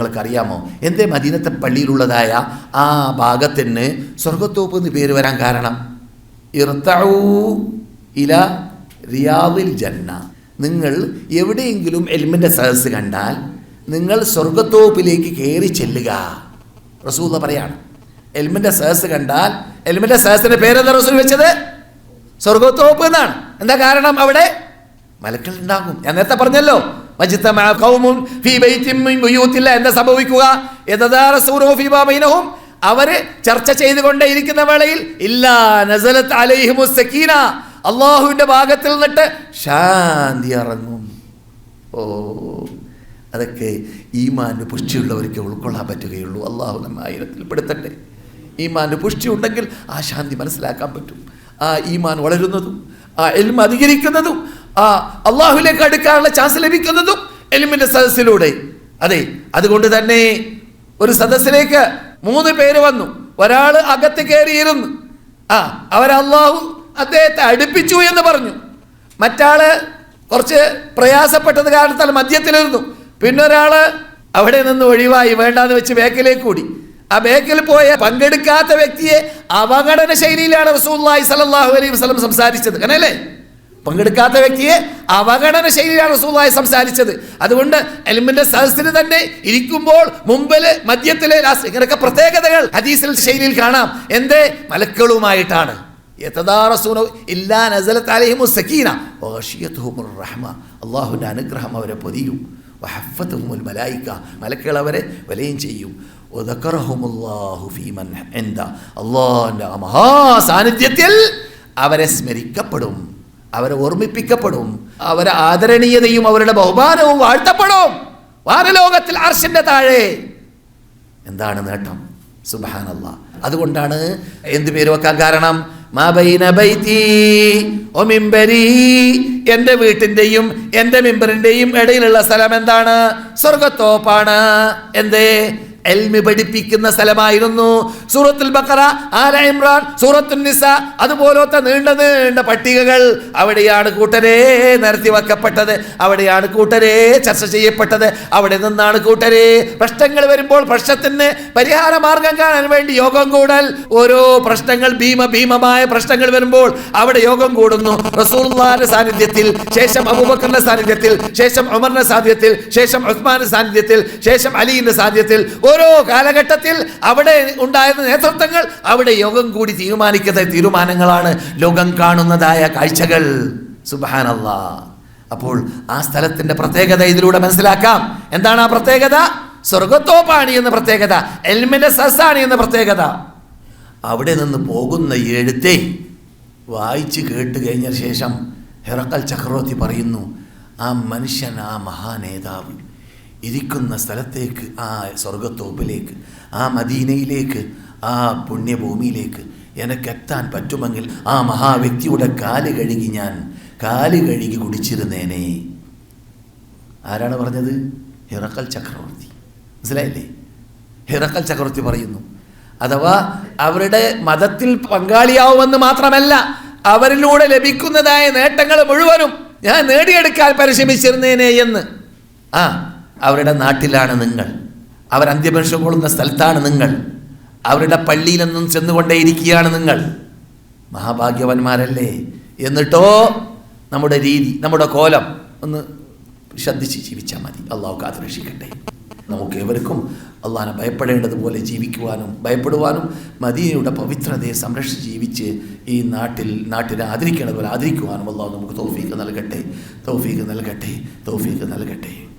നിങ്ങൾക്കറിയാമോ? എന്തേ മദീനത്തെ പള്ളിയിലുള്ളതായ ആ ഭാഗത്തിന് സ്വർഗത്തോപ്പ് എന്ന് പേര് വരാൻ കാരണം? ഇർത്തഊ ഇല റിയാദിൽ ജന്ന. നിങ്ങൾ എവിടെയെങ്കിലും എൽമിന്റെ സദസ് കണ്ടാൽ നിങ്ങൾ സ്വർഗത്തോപ്പിലേക്ക് കയറി ചെല്ലുക. റസൂല പറയാണ് എൽമിന്റെ സഹസ് കണ്ടാൽ എൽമിന്റെ സദസ്സിന്റെ പേരെന്താ റസൂൽ വെച്ചത്? സ്വർഗത്തോപ്പ് എന്നാണ്. എന്താ കാരണം അവിടെ? മലക്കൾ ഉണ്ടാകും. ഞാൻ നേരത്തെ പറഞ്ഞല്ലോ എന്താ സംഭവിക്കുക. അവർ ചർച്ച ചെയ്തുകൊണ്ടേയിരിക്കുന്ന വേളയിൽ ഇല്ലാ ഭാഗത്തിൽ നിന്നിട്ട് ശാന്തി ഇറങ്ങും ഓ അതൊക്കെ ഈമാന്റെ പുഷ്ടിയുള്ളവർക്ക് ഉൾക്കൊള്ളാൻ പറ്റുകയുള്ളൂ. അള്ളാഹു നമ്മ ആയിരത്തിൽ പെടുത്തട്ടെ ഈമാന് പുഷ്ടി ഉണ്ടെങ്കിൽ ആ ശാന്തി മനസ്സിലാക്കാൻ പറ്റും. ആ ഈമാൻ വളരുന്നതും ആ എൽമ അധികരിക്കുന്നതും ആ അള്ളാഹുലേക്ക് അടുക്കാനുള്ള ചാൻസ് ലഭിക്കുന്നതും എലിമിന്റെ സദസ്സിലൂടെ. അതെ അതുകൊണ്ട് തന്നെ ഒരു സദസ്സിലേക്ക് മൂന്ന് പേര് വന്നു. ഒരാൾ അകത്ത് കയറിയിരുന്നു. ആ അവർ അള്ളാഹു അദ്ദേഹത്തെ അടുപ്പിച്ചു എന്ന് പറഞ്ഞു. മറ്റാൾ കുറച്ച് പ്രയാസപ്പെട്ടത് കാരണത്താൽ മദ്യത്തിലിരുന്നു. പിന്നെ ഒരാൾ അവിടെ നിന്ന് ഒഴിവായി വേണ്ടാന്ന് വെച്ച് ബേക്കിലേക്ക് കൂടി. ആ ബേക്കിൽ പോയ പങ്കെടുക്കാത്ത വ്യക്തിയെ അവഗണന ശൈലിയിലാണ് റസൂല്ലായി സലല്ലാഹു അലൈഹി വസ്ലം സംസാരിച്ചത്. അങ്ങനല്ലേ പങ്കെടുക്കാത്ത വ്യക്തിയെ അവഗണന ശൈലിയാണ് റസൂലായി സംസാരിച്ചത്. അതുകൊണ്ട് എലിമിന്റെ സദസ്സിന് തന്നെ ഇരിക്കുമ്പോൾ മുമ്പിൽ മദ്യത്തിലെ ഇങ്ങനെയൊക്കെ പ്രത്യേകതകൾ ഹദീസിൽ ശൈലിയിൽ കാണാം. എന്തേ? മലക്കളുമായിട്ടാണ് അള്ളാഹുന്റെ അനുഗ്രഹം അവരെ പൊതിയും. വഹഫത്തുഹുമുൽ മലായിക്ക മലക്കുകൾ അവരെ വലയം ചെയ്യും. എന്താ അള്ളാഹിന്റെ മഹാസാന്നിധ്യത്തിൽ അവരെ സ്മരിക്കപ്പെടും. അവരെ ഓർമ്മിപ്പിക്കപ്പെടും. അവരെ ആദരണീയതയും അവരുടെ ബഹുമാനവും വാഴ്ത്തപ്പെടും. വാനലോകത്തിൽ അർശന്റെ താഴെ. എന്താണ് നേട്ടം? സുബാനല്ല അതുകൊണ്ടാണ് എന്തു പേര് വെക്കാൻ കാരണം? മാ ബൈന എന്റെ മിമ്പറിന്റെയും ഇടയിലുള്ള സ്ഥലം എന്താണ്? സ്വർഗത്തോപ്പാണ് എന്തേ? എൽമി പഠിപ്പിക്കുന്ന സ്ഥലമായിരുന്നു. സൂറത്തുൽ ബക്കറ ആല ഇമ്രാൻ സൂറത്തുൽ നിസ അതുപോലത്തെ നീണ്ട നീണ്ട പട്ടികകൾ അവിടെയാണ് കൂട്ടരെ നിരത്തി വെക്കപ്പെട്ടത്. അവിടെയാണ് കൂട്ടരെ ചർച്ച ചെയ്യപ്പെട്ടത്. അവിടെ നിന്നാണ് കൂട്ടരെ പ്രശ്നങ്ങൾ വരുമ്പോൾ പ്രശ്നത്തിന് പരിഹാര മാർഗം കാണാൻ വേണ്ടി യോഗം കൂടൽ. ഓരോ പ്രശ്നങ്ങൾ ഭീമ ഭീമമായ പ്രശ്നങ്ങൾ വരുമ്പോൾ അവിടെ യോഗം കൂടുന്നു. റസൂൽമാരുടെ സാന്നിധ്യത്തിൽ ശേഷം അബൂബക്കറിന്റെ സാന്നിധ്യത്തിൽ ശേഷം ഉമറിന്റെ സാന്നിധ്യത്തിൽ ശേഷം ഉസ്മാന്റെ സാന്നിധ്യത്തിൽ ശേഷം അലീന്റെ സാന്നിധ്യത്തിൽ ഓരോ കാലഘട്ടത്തിൽ അവിടെ ഉണ്ടായിരുന്ന നേതൃത്വങ്ങൾ അവിടെ യോഗം കൂടി തീരുമാനിക്കുന്ന തീരുമാനങ്ങളാണ് ലോകം കാണുന്നതായ കാഴ്ചകൾ. സുബാനല്ല അപ്പോൾ ആ സ്ഥലത്തിന്റെ പ്രത്യേകത ഇതിലൂടെ മനസ്സിലാക്കാം. എന്താണ് ആ പ്രത്യേകത? സ്വർഗത്തോപ്പാണ് എന്ന പ്രത്യേകത എൽമിന്റെ സസാണ് എന്ന പ്രത്യേകത. അവിടെ നിന്ന് പോകുന്ന എഴുത്തെ വായിച്ച് കേട്ട് കഴിഞ്ഞ ശേഷം ഹിറക്കൽ ചക്രവർത്തി പറയുന്നു ആ മനുഷ്യൻ ആ മഹാനേതാവ് ഇരിക്കുന്ന സ്ഥലത്തേക്ക് ആ സ്വർഗത്തോപ്പിലേക്ക് ആ മദീനയിലേക്ക് ആ പുണ്യഭൂമിയിലേക്ക് എനക്കെത്താൻ പറ്റുമെങ്കിൽ ആ മഹാവ്യക്തിയുടെ കാൽ കഴുകി ഞാൻ കാൽ കഴുകി കുടിച്ചിരുന്നേനെ. ആരാണ് പറഞ്ഞത്? ഹിറക്കൽ ചക്രവർത്തി. മനസ്സിലായില്ലേ? ഹിറക്കൽ ചക്രവർത്തി പറയുന്നു. അഥവാ അവരുടെ മതത്തിൽ പങ്കാളിയാവുമെന്ന് മാത്രമല്ല അവരിലൂടെ ലഭിക്കുന്നതായ നേട്ടങ്ങൾ മുഴുവനും ഞാൻ നേടിയെടുക്കാൻ പരിശ്രമിച്ചിരുന്നേനെ എന്ന്. ആ അവരുടെ നാട്ടിലാണ് നിങ്ങൾ. അവർ അന്ത്യപക്ഷം കൊള്ളുന്ന സ്ഥലത്താണ് നിങ്ങൾ. അവരുടെ പള്ളിയിലെന്നും ചെന്നുകൊണ്ടേയിരിക്കുകയാണ് നിങ്ങൾ. മഹാഭാഗ്യവന്മാരല്ലേ? എന്നിട്ടോ നമ്മുടെ രീതി നമ്മുടെ കോലം ഒന്ന് ശ്രദ്ധിച്ച് ജീവിച്ചാൽ മതി. അള്ളാഹു കാത്ത് രക്ഷിക്കട്ടെ. നമുക്ക് ഏവർക്കും അള്ളാഹാനെ ഭയപ്പെടേണ്ടതുപോലെ ജീവിക്കുവാനും ഭയപ്പെടുവാനും മദീനയുടെ പവിത്രതയെ സംരക്ഷിച്ച് ജീവിച്ച് ഈ നാട്ടിൽ നാട്ടിനെ ആദരിക്കേണ്ടതുപോലെ ആദരിക്കുവാനും അള്ളാഹു നമുക്ക് തൗഫീക്ക് നൽകട്ടെ. തൗഫീക്ക് നൽകട്ടെ. തൗഫീക്ക് നൽകട്ടെ.